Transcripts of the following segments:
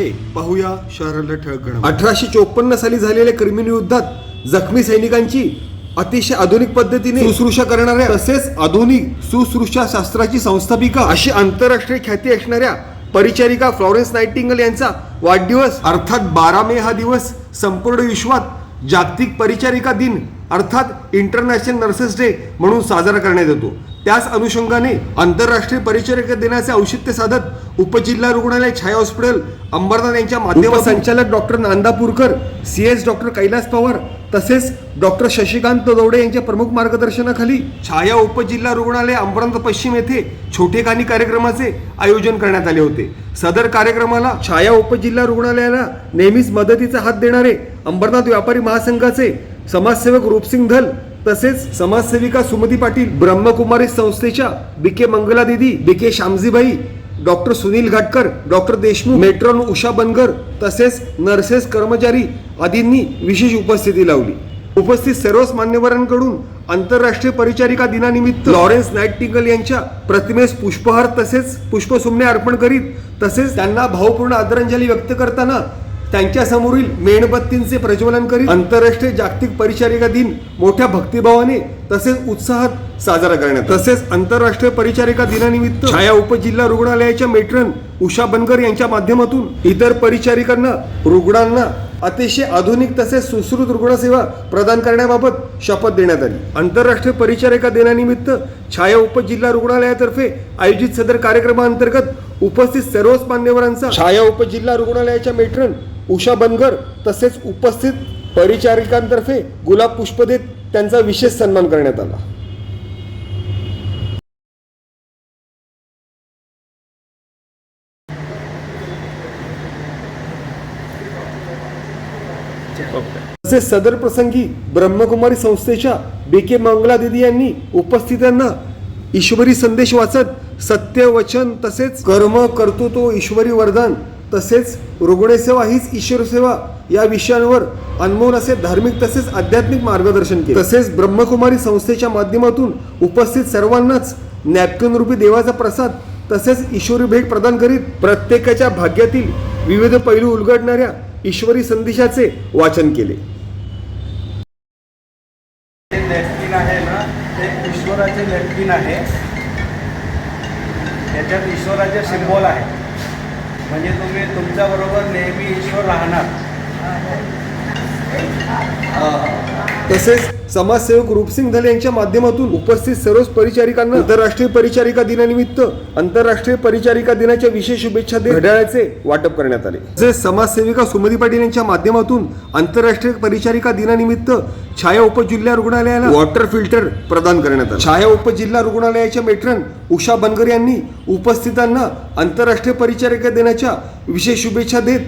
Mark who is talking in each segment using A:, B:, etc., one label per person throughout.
A: आहे पाहूया शहराला ठळक. अठराशे चोपन्न साली झालेल्या क्रिमिनल युद्धात जखमी सैनिकांची अतिशय आधुनिक पद्धतीने सुश्रूषा करणाऱ्या तसेच आधुनिक सुश्रूषा शास्त्राची संस्थापिका अशी आंतरराष्ट्रीय ख्याती असणाऱ्या परिचारिका फ्लॉरेन्स नाईटिंगल यांचा वाढदिवस अर्थात बारा मे हा दिवस संपूर्ण विश्वात जागतिक परिचारिका दिन अर्थात इंटरनॅशनल नर्सेस डे म्हणून साजरा करण्यात येतो त्याच अनुषंगाने आंतरराष्ट्रीय परिचारिका दिनाचे औचित्य साधत उपजिल्हा रुग्णालय छाया हॉस्पिटल अंबरनाथ यांच्या माध्यमातून संचालक doctor Nandapurkar C S doctor Kailas Pawar तसेच डॉक्टर शशिकांत दौडे यांच्या प्रमुख मार्गदर्शनाखाली छाया उपजिल्हा रुग्णालय अंबरनाथ पश्चिम येथे छोटेखानी कार्यक्रमाचे आयोजन करण्यात आले होते. सदर कार्यक्रमाला छाया उपजिल्हा रुग्णालयाला नेहमीच मदतीचा हात देणारे अंबरनाथ व्यापारी महासंघाचे समाजसेवक रूपसिंग धल तसेच समाजसेविका सुमती पाटील ब्रह्मकुमारी संस्थेच्या B K Mangala Didi B K Shyamjibai doctor Sunil Ghatkar doctor Deshmukh matron Usha Bankar तसेच नर्सेस कर्मचारी आदींनी विशेष उपस्थिती लावली. उपस्थित सर्वच मान्यवरांकडून आंतरराष्ट्रीय परिचारिका दिनानिमित्त लॉरेन्स नाईटिंगल यांच्या प्रतिमेस पुष्पहार तसेच पुष्पसुमने अर्पण करीत तसेच त्यांना भावपूर्ण आदरांजली व्यक्त करताना त्यांच्या समोरील मेणबत्तींचे प्रज्वलन करीत आंतरराष्ट्रीय जागतिक परिचारिका दिन मोठ्या भक्तिभावाने तसेच उत्साहात साजरा करण्यात तसेच आंतरराष्ट्रीय परिचारिका दिनानिमित्त छाया उपजिल्हा रुग्णालयाच्या मेट्रन उषा बनकर यांच्या माध्यमातून इतर परिचारिकांना रुग्णांना अतिशय आधुनिक तसेच सुश्रुत रुग्णसेवा प्रदान करण्याबाबत शपथ देण्यात आली. आंतरराष्ट्रीय परिचारिका दिनानिमित्त छाया उपजिल्हा रुग्णालयातर्फे आयोजित सदर कार्यक्रमाअंतर्गत उपस्थित सर्वच मान्यवरांचा छाया उपजिल्हा रुग्णालयाच्या मेट्रन उषा बनगर तसेच उपस्थित परिचारिकांतर्फे गुलाब पुष्प देत त्यांचा विशेष सन्मान करण्यात आला. चे सदर प्रसंगी ब्रह्मकुमारी संस्थेच्या बी के मंगला दिदी यांनी उपस्थितांना ईश्वरी संदेश वाचत सत्य वचन तसेच कर्म कर्तृत्व ईश्वरी वरदान तसेच रुग्णसेवा हीच ईश्वर सेवा या विषयांवर अनमोल असे धार्मिक तसेच आध्यात्मिक मार्गदर्शन केले. तसेच ब्रह्मकुमारी संस्थेच्या माध्यमातून उपस्थित सर्वांनाच नॅपकिन रूपी देवाचा प्रसाद तसेच ईश्वरी भेट प्रदान करीत प्रत्येकाच्या भाग्यातील विविध पैलू उलगडणाऱ्या ईश्वरी संदेशाचे वाचन केले
B: जे नॅपकिन आहे ना ते नॅपकिन आहे. त्याच्यात ईश्वराचे सिम्बॉल आहे. म्हणजे तुम्ही तुमच्याबरोबर नेहमी ईश्वर राहणार.
A: तसेच समाजसेवक रूपसिंग धले यांच्या माध्यमातून उपस्थित सर्वच परिचारिकांना आंतरराष्ट्रीय परिचारिका दिनानिमित्त आंतरराष्ट्रीय परिचारिका दिनाच्या विशेष शुभेच्छा देत घड्याळाचे वाटप करण्यात आले. तसेच समाजसेविका सुमती पाटील यांच्या माध्यमातून आंतरराष्ट्रीय परिचारिका दिनानिमित्त छाया उपजिल्हा रुग्णालयाला वॉटर फिल्टर प्रदान करण्यात आले. छाया उपजिल्हा रुग्णालयाच्या मेट्रन उषा बनकर यांनी उपस्थितांना आंतरराष्ट्रीय परिचारिका दिनाच्या विशेष शुभेच्छा देत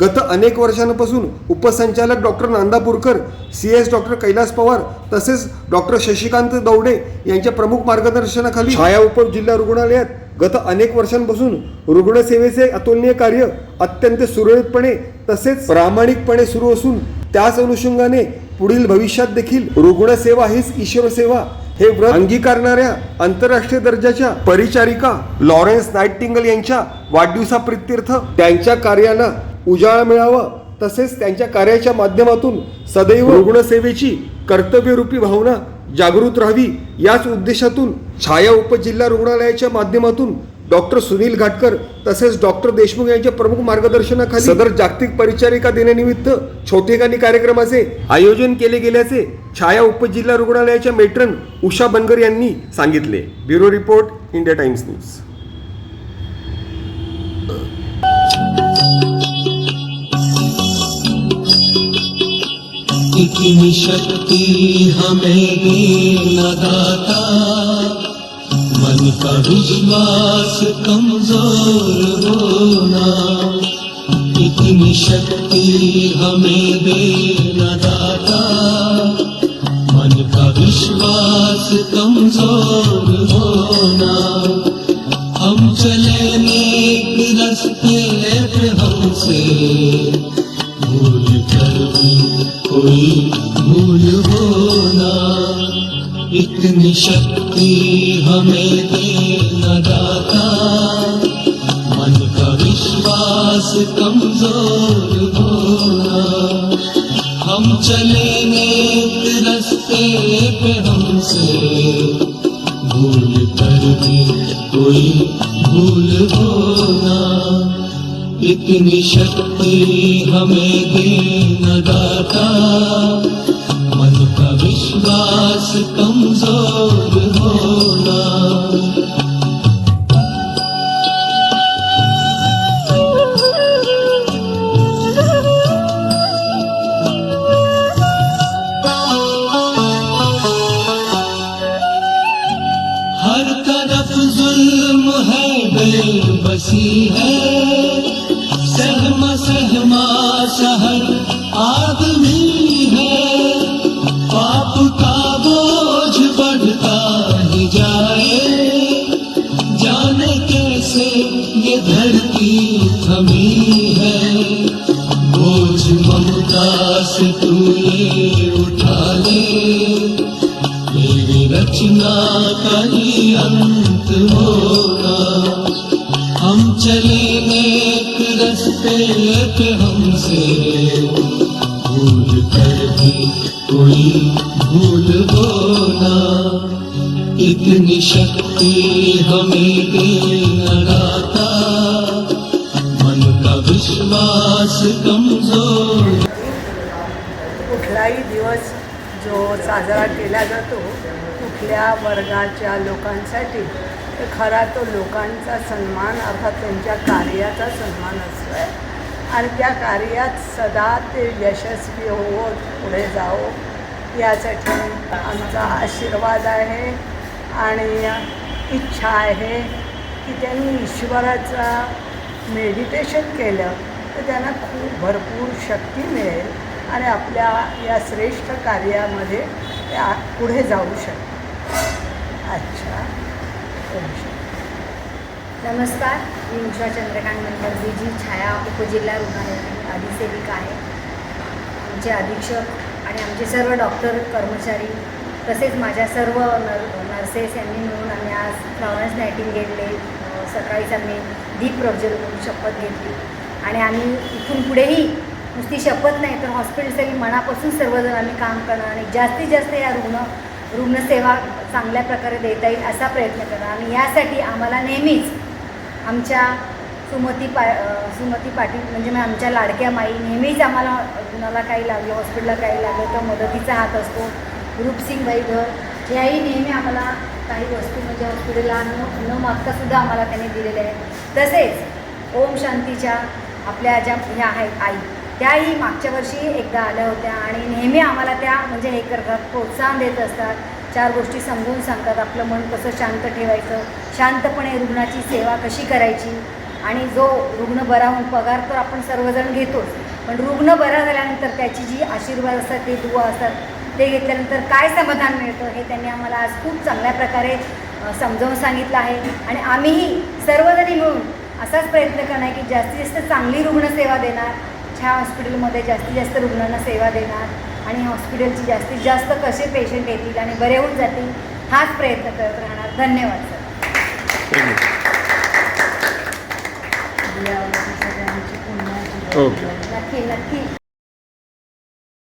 A: गत अनेक वर्षांपासून उपसंचालक doctor Nandapurkar C S doctor Kailas Pawar तसेच डॉक्टर शशिकांत दौडे यांच्या प्रमुख मार्गदर्शनाखाली छाया उपजिल्हा रुग्णालयात गत अनेक वर्षांपासून रुग्णसेवेचे अतुलनीय कार्य अत्यंत सुरळीतपणे तसेच प्रामाणिकपणे सुरू असून त्याच अनुषंगाने पुढील भविष्यात देखील रुग्णसेवा हीच ईश्वर सेवा हे व्रत अंगीकारणाऱ्या आंतरराष्ट्रीय दर्जाच्या परिचारिका लॉरेन्स नाईटिंगल यांच्या वाढदिवसाप्रित्यर्थ त्यांच्या कार्याला उजाळा मिळावा तसेच त्यांच्या कार्याच्या माध्यमातून सदैव रुग्णसेवेची कर्तव्यरूपी भावना जागृत राहावी याच उद्देशातून छाया उपजिल्हा रुग्णालयाच्या माध्यमातून डॉक्टर सुनील घाटकर तसेच डॉक्टर देशमुख यांच्या प्रमुख मार्गदर्शनाखाली सदर जागतिक परिचारिका दिनानिमित्त छोटेखानी कार्यक्रमाचे आयोजन केले गेल्याचे छाया उपजिल्हा रुग्णालयाच्या मेट्रन उषा बनकर यांनी सांगितले. Bureau report India Times news.
C: कितनी शक्ति हमें न दाता मन का विश्वास कमजोर होना। कितनी शक्ति हमें दे न दाता मन का विश्वास कमजोर होना। हम चले नेक रस्ते पे हमसे कोई भूल होना इतनी शक्ति हमें दे न दाता मन का विश्वास कमजोर होना हम चलेंगे रस्ते पे हमसे। भूल कर भी कोई भूल होना। इतनी शक्ति हमें दे दाता मन का विश्वास कमजोर होना। भूल कर भी कोई भूल हो बोला इतनी शक्ति हमें देना दाता मन का विश्वास कमजोर।
D: कुठलाही दिवस जो साजरा केला जातो कुठल्या वर्गाच्या लोकांसाठी तर खरा तो लोकांचा सन्मान अर्थात त्यांच्या कार्याचा सन्मान असतो आहे आणि त्या कार्यात सदा ते यशस्वी होत पुढे जाओ यासाठी आमचा आशीर्वाद आहे आणि इच्छा आहे की त्यांनी ईश्वराचा मेडिटेशन केलं तर त्यांना खूप भरपूर शक्ती मिळेल आणि आपल्या या श्रेष्ठ कार्यामध्ये त्या पुढे जाऊ शकतात अच्छा ओम शांती.
E: नमस्कार मी उषा चंद्रकांत मंडळ जी छाया उपजिल्हा रुग्णालयातील अधिसेविका आहे. आमचे अधीक्षक आणि आमचे सर्व डॉक्टर कर्मचारी तसेच माझ्या सर्व नर नर्सेस यांनी मिळून आम्ही आज फ्लॉरन्स नायटिंगेल घेतले सकाळीच आम्ही दीप प्रज्वल करून शपथ घेतली. आणि आम्ही इथून पुढेही नुसती शपथ नाही तर हॉस्पिटलसाठी मनापासून सर्वजण आम्ही काम करणार आणि जास्तीत जास्त या रुग्ण रुग्णसेवा चांगल्या प्रकारे देता येईल असा प्रयत्न करणार. आणि यासाठी आम्हाला नेहमीच आमच्या सुमती पा सुमती पाटील म्हणजे मग आमच्या लाडक्या माई नेहमीच आम्हाला कुणाला काही लागलं हॉस्पिटलला काही लागलं तर मदतीचा हात असतो. रूपसिंग भाईघर याही नेहमी आम्हाला काही वस्तू म्हणजे हॉस्पिटलला न न मागतासुद्धा आम्हाला त्यांनी दिलेल्या आहेत. तसेच ओम शांतीच्या आपल्या ज्या ह्या आहेत आई त्याही मागच्या वर्षी एकदा आल्या होत्या आणि नेहमी आम्हाला त्या म्हणजे हे करतात प्रोत्साहन देत असतात. चार गोष्टी समजून सांगतात. आपलं मन कसं शांत ठेवायचं? शांतपणे रुग्णाची सेवा कशी करायची? आणि जो रुग्ण बरा होऊन पगार तर आपण सर्वजण घेतोच. पण रुग्ण बरा झाल्यानंतर त्याची जी आशीर्वाद असतात ते दुवा असतात ते घेतल्यानंतर काय समाधान मिळतं हे त्यांनी आम्हाला आज खूप चांगल्या प्रकारे समजावून सांगितलं आहे. आणि आम्हीही सर्वजणी मिळून असाच प्रयत्न करणार की जास्तीत जास्त चांगली रुग्णसेवा देणार. ह्या हॉस्पिटलमध्ये जास्तीत जास्त रुग्णांना सेवा देणार आणि हॉस्पिटलची जास्तीत जास्त कसे पेशंट येतील आणि बरे होऊन जातील हाच प्रयत्न करत राहणार. धन्यवाद सर.
A: ओके.
E: नक्की नक्की.